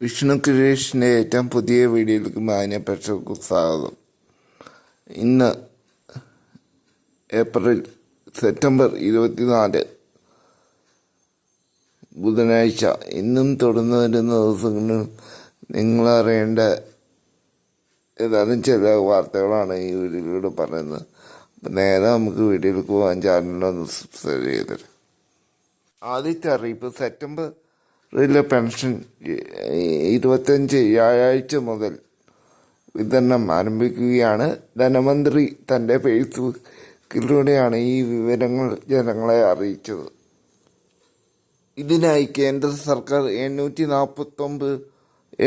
വിഷ്ണു ക്രിയേഷന്റെ ഏറ്റവും പുതിയ വീഡിയോയിലേക്ക് മാന്യ പ്രേക്ഷകർക്ക് സ്വാഗതം. ഇന്ന് ഏപ്രിൽ സെപ്റ്റംബർ ഇരുപത്തിനാല് ബുധനാഴ്ച. ഇന്നും തുടർന്ന് വരുന്ന ദിവസങ്ങളിൽ നിങ്ങളറിയേണ്ട ഏതാനും ചില വാർത്തകളാണ് ഈ വീഡിയോയിലൂടെ പറയുന്നത്. അപ്പം നേരെ നമുക്ക് വീഡിയോയിലേക്ക് പോകാൻ ചാനലൊന്ന് സബ്സ്ക്രൈബ് ചെയ്തത് ആദ്യത്തെ അറിയിപ്പ് സെപ്റ്റംബറിലെ പെൻഷൻ ഇരുപത്തഞ്ച് വ്യാഴാഴ്ച മുതൽ വിതരണം ആരംഭിക്കുകയാണ്. ധനമന്ത്രി തന്റെ ഫേസ്ബുക്കിലൂടെയാണ് ഈ വിവരങ്ങൾ ജനങ്ങളെ അറിയിച്ചത്. ഇതിനായി കേന്ദ്ര സർക്കാർ എണ്ണൂറ്റി നാൽപ്പത്തൊമ്പത്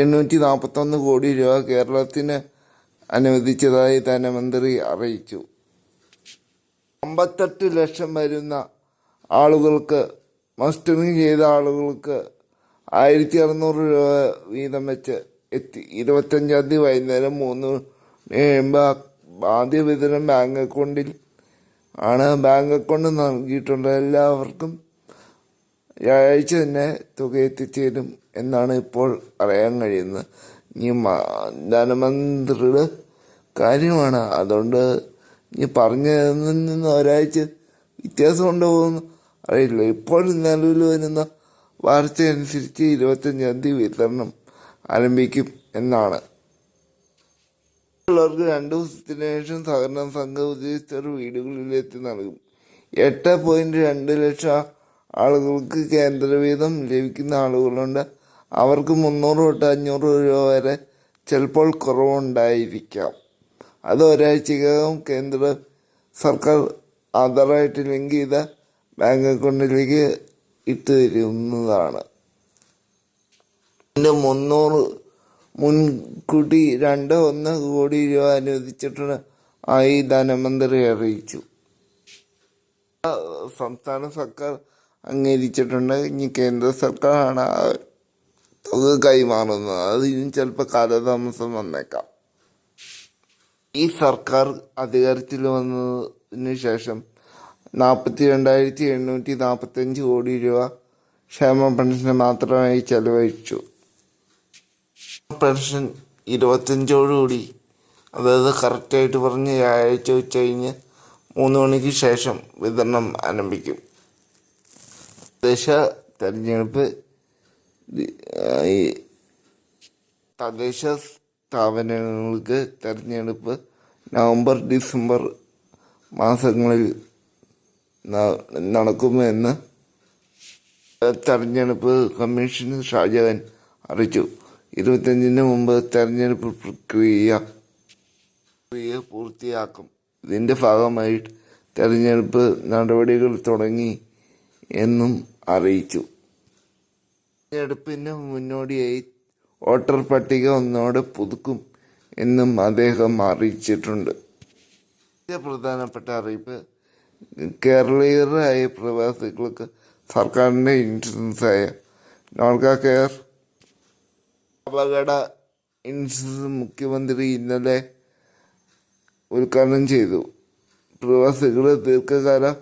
എണ്ണൂറ്റി നാൽപ്പത്തൊന്ന് കോടി രൂപ കേരളത്തിന് അനുവദിച്ചതായി ധനമന്ത്രി അറിയിച്ചു. അമ്പത്തെട്ട് ലക്ഷം വരുന്ന ആളുകൾക്ക് മസ്റ്ററിങ് ചെയ്ത ആളുകൾക്ക് ആയിരത്തി അറുന്നൂറ് രൂപ വീതം വെച്ച് എത്തി. ഇരുപത്തഞ്ചാം തീയതി വൈകുന്നേരം മൂന്ന് ആദ്യ വിതരണം ബാങ്ക് അക്കൗണ്ടിൽ ആണ്. ബാങ്ക് അക്കൗണ്ട് നൽകിയിട്ടുള്ള എല്ലാവർക്കും വ്യാഴാഴ്ച തന്നെ തുക എത്തിച്ചേരും എന്നാണ് ഇപ്പോൾ അറിയാൻ കഴിയുന്നത്. ഇനി ധനമന്ത്രിയുടെ കാര്യമാണ്. അതുകൊണ്ട് ഇനി പറഞ്ഞതിൽ നിന്ന് ഒരാഴ്ച വ്യത്യാസം കൊണ്ടുപോകുന്നു. അറിയില്ല. ഇപ്പോൾ നിലവിൽ വരുന്ന വാർത്ത അനുസരിച്ച് ഇരുപത്തഞ്ചാം തീയതി വിതരണം ആരംഭിക്കും എന്നാണ്. ഉള്ളവർക്ക് രണ്ടു ദിവസത്തിന് ശേഷം സഹകരണ സംഘ ഉദ്യോഗസ്ഥർ വീടുകളിലെത്തി നൽകും. എട്ട് പോയിന്റ് രണ്ട് ലക്ഷം ആളുകൾക്ക് കേന്ദ്രവീതം ലഭിക്കുന്ന ആളുകളുണ്ട്. അവർക്ക് മുന്നൂറ് തൊട്ട് അഞ്ഞൂറ് രൂപ വരെ ചിലപ്പോൾ കുറവുണ്ടായിരിക്കാം. അത് ഒരാഴ്ചക്കകം കേന്ദ്ര സർക്കാർ ആധാറായിട്ട് ലിങ്ക് ചെയ്ത ബാങ്ക് അക്കൗണ്ടിലേക്ക് ഇട്ട് തരുന്നതാണ് എന്റെ മുന്നൂറ് മുൻകൂട്ടി രണ്ട് ഒന്ന് കോടി രൂപ അനുവദിച്ചിട്ടുണ്ട് ആയി ധനമന്ത്രി അറിയിച്ചു. സംസ്ഥാന സർക്കാർ അംഗീകരിച്ചിട്ടുണ്ട്. ഇനി കേന്ദ്ര സർക്കാരാണ് തുക കൈമാറുന്നത്. അത് ഇനി ചിലപ്പോൾ കാലതാമസം വന്നേക്കാം. ഈ സർക്കാർ അധികാരത്തിൽ വന്നതിന് ശേഷം നാൽപ്പത്തി രണ്ടായിരത്തി എണ്ണൂറ്റി നാൽപ്പത്തഞ്ച് കോടി രൂപ ക്ഷേമ പെൻഷന് മാത്രമായി ചെലവഴിച്ചു. പെൻഷൻ ഇരുപത്തഞ്ചോടുകൂടി അതായത് കറക്റ്റായിട്ട് പറഞ്ഞ് വ്യാഴാഴ്ച ഉച്ച കഴിഞ്ഞ് മൂന്ന് മണിക്ക് ശേഷം വിതരണം ആരംഭിക്കും. തദ്ദേശ തെരഞ്ഞെടുപ്പ് തദ്ദേശ സ്ഥാപനങ്ങൾക്ക് തെരഞ്ഞെടുപ്പ് നവംബർ ഡിസംബർ മാസങ്ങളിൽ നടക്കുമെന്ന് തെരഞ്ഞെടുപ്പ് കമ്മീഷൻ ഷാജഹാൻ അറിയിച്ചു. ഇരുപത്തഞ്ചിന് മുമ്പ് തെരഞ്ഞെടുപ്പ് പ്രക്രിയ പ്രക്രിയ പൂർത്തിയാക്കും. ഇതിന്റെ ഭാഗമായി തെരഞ്ഞെടുപ്പ് നടപടികൾ തുടങ്ങി എന്നും അറിയിച്ചു. തെരഞ്ഞെടുപ്പിന് മുന്നോടിയായി വോട്ടർ പട്ടിക ഒന്നോടെ പുതുക്കും എന്നും അദ്ദേഹം അറിയിച്ചിട്ടുണ്ട്. പ്രധാനപ്പെട്ട അറിയിപ്പ് കേരളീയരായ പ്രവാസികൾക്ക് സർക്കാരിന്റെ ഇൻഷുറൻസായ നോൾക്ക കെയർ അപകട ഇൻഷുറൻസ് മുഖ്യമന്ത്രി ഇന്നലെ ഉദ്ഘാടനം ചെയ്തു. പ്രവാസികൾ ദീർഘകാല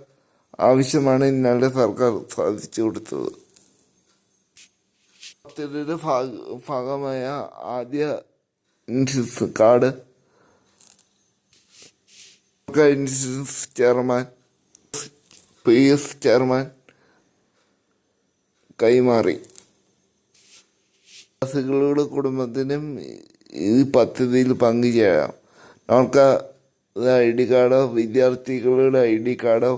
ആവശ്യമാണ് ഇന്നലെ സർക്കാർ സാധിച്ചു കൊടുത്തത്. പദ്ധതിയുടെ ഭാഗമായ ആദ്യ insurance card insurance chairman P S chairman കൈമാറി. പ്രവാസികളുടെ കുടുംബത്തിനും ഈ പദ്ധതിയിൽ പങ്കുചേരാം നമുക്ക് ഐ ഡി കാർഡോ വിദ്യാർത്ഥികളുടെ ഐ ഡി കാർഡോ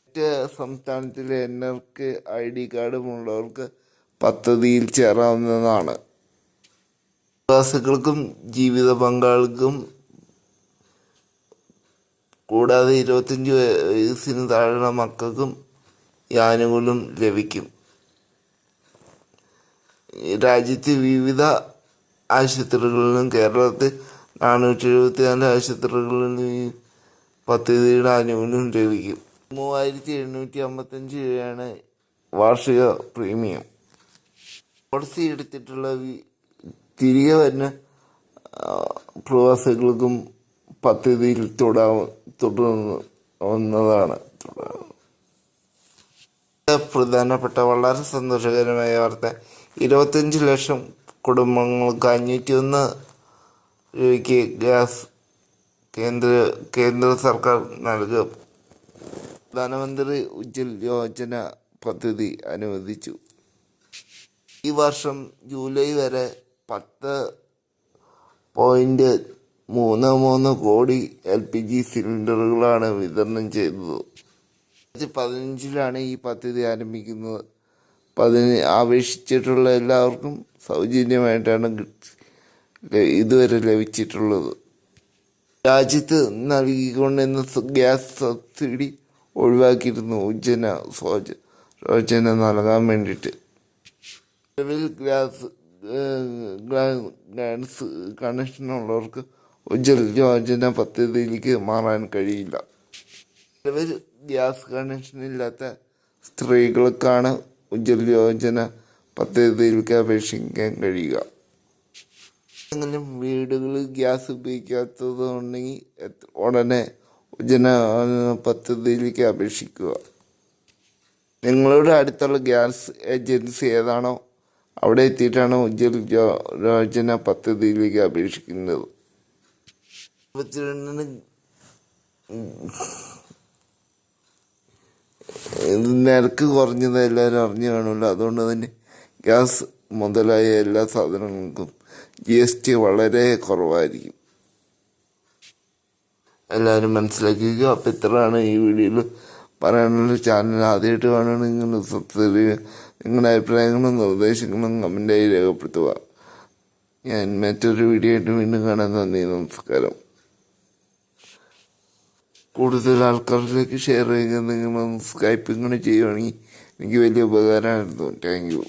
മറ്റ് സംസ്ഥാനത്തിലെ എന്നർക്ക് ഐ ഡി കാർഡുമുള്ളവർക്ക് പദ്ധതിയിൽ ചേരാവുന്നതാണ്. പ്രവാസികൾക്കും ജീവിത പങ്കാളിക്കും കൂടാതെ ഇരുപത്തഞ്ച് വയസ്സിന് താഴെ മക്കൾക്കും ഈ ആനുകൂല്യം ലഭിക്കും. രാജ്യത്തെ വിവിധ ആശുപത്രികളിലും കേരളത്തിൽ നാനൂറ്റി എഴുപത്തി നാല് ആശുപത്രികളിലും ഈ പദ്ധതിയുടെ ആനുകൂല്യം ലഭിക്കും. മൂവായിരത്തി എണ്ണൂറ്റി അമ്പത്തഞ്ച് രൂപയാണ് വാർഷിക പ്രീമിയം. പോളിസി എടുത്തിട്ടുള്ള തിരികെ വരുന്ന പ്രവാസികൾക്കും പദ്ധതിയിൽ തുടരാ തുടരുന്നതാണ് പ്രധാനപ്പെട്ട വളരെ സന്തോഷകരമായ വാർത്ത. ഇരുപത്തഞ്ച് ലക്ഷം കുടുംബങ്ങൾക്ക് അഞ്ഞൂറ്റി ഒന്ന് രൂപയ്ക്ക് ഗ്യാസ് കേന്ദ്ര കേന്ദ്ര സർക്കാർ നൽകും. പ്രധാനമന്ത്രി ഉജ്ജൽ യോജന പദ്ധതി അനുവദിച്ചു. ഈ വർഷം ജൂലൈ വരെ പത്ത് പോയിന്റ് മൂന്ന് മൂന്ന് കോടി എൽ പി ജി സിലിണ്ടറുകളാണ് വിതരണം ചെയ്തത്. രണ്ടായിരത്തി പതിനഞ്ചിലാണ് ഈ പദ്ധതി ആരംഭിക്കുന്നത്. പതിന ആവേശിച്ചിട്ടുള്ള എല്ലാവർക്കും സൗജന്യമായിട്ടാണ് ഇതുവരെ ലഭിച്ചിട്ടുള്ളത്. രാജ്യത്ത് നൽകിക്കൊണ്ടിരുന്ന ഗ്യാസ് സബ്സിഡി ഒഴിവാക്കിയിരുന്നു. ഉജ്ജന സോജ യോജന നൽകാൻ വേണ്ടിയിട്ട്. നിലവിൽ ഗ്യാസ് ഗ്യാസ് കണക്ഷനുള്ളവർക്ക് ഉജ്ജൽ യോജന പദ്ധതിയിലേക്ക് മാറാൻ കഴിയില്ല. ഗ്യാസ് കണക്ഷൻ ഇല്ലാത്ത സ്ത്രീകൾക്കാണ് ഉജ്ജൽ യോജന പദ്ധതിയിലേക്ക് അപേക്ഷിക്കാൻ കഴിയുക. എങ്കിലും വീടുകളിൽ ഗ്യാസ് ഉപയോഗിക്കാത്തത് ഉണ്ടെങ്കിൽ ഉടനെ ഉജ്ജന പദ്ധതിയിലേക്ക് അപേക്ഷിക്കുക. നിങ്ങളുടെ അടുത്തുള്ള ഗ്യാസ് ഏജൻസി ഏതാണോ അവിടെ എത്തിയിട്ടാണ് ഉജ്ജൽ യോജന പദ്ധതിയിലേക്ക് അപേക്ഷിക്കുന്നത്. ഇരുപത്തിരണ്ടിന് നിരക്ക് കുറഞ്ഞത് എല്ലാവരും അറിഞ്ഞു കാണുമല്ലോ. അതുകൊണ്ട് തന്നെ ഗ്യാസ് മുതലായ എല്ലാ സാധനങ്ങൾക്കും ജി എസ് ടി വളരെ കുറവായിരിക്കും. എല്ലാവരും മനസ്സിലാക്കുക അപ്പം ഇത്രയാണ് ഈ വീഡിയോയിൽ പറയാനുള്ള ചാനൽ ആദ്യമായിട്ട് കാണുകയാണെങ്കിൽ സബ്സ്ക്രൈബ് ചെയ്യുക. നിങ്ങളുടെ അഭിപ്രായങ്ങളും നിർദ്ദേശങ്ങളും കമന്റായി രേഖപ്പെടുത്തുക. ഞാൻ മറ്റൊരു വീഡിയോ ആയിട്ട് വീണ്ടും കാണാൻ നന്ദി നമസ്കാരം. കൂടുതൽ ആൾക്കാരിലേക്ക് ഷെയർ ചെയ്യുക നിങ്ങൾ സ്കൈപ്പിങ്ങനെ ചെയ്യുവാണെങ്കിൽ എനിക്ക് വലിയ ഉപകാരമായിരുന്നു. Thank you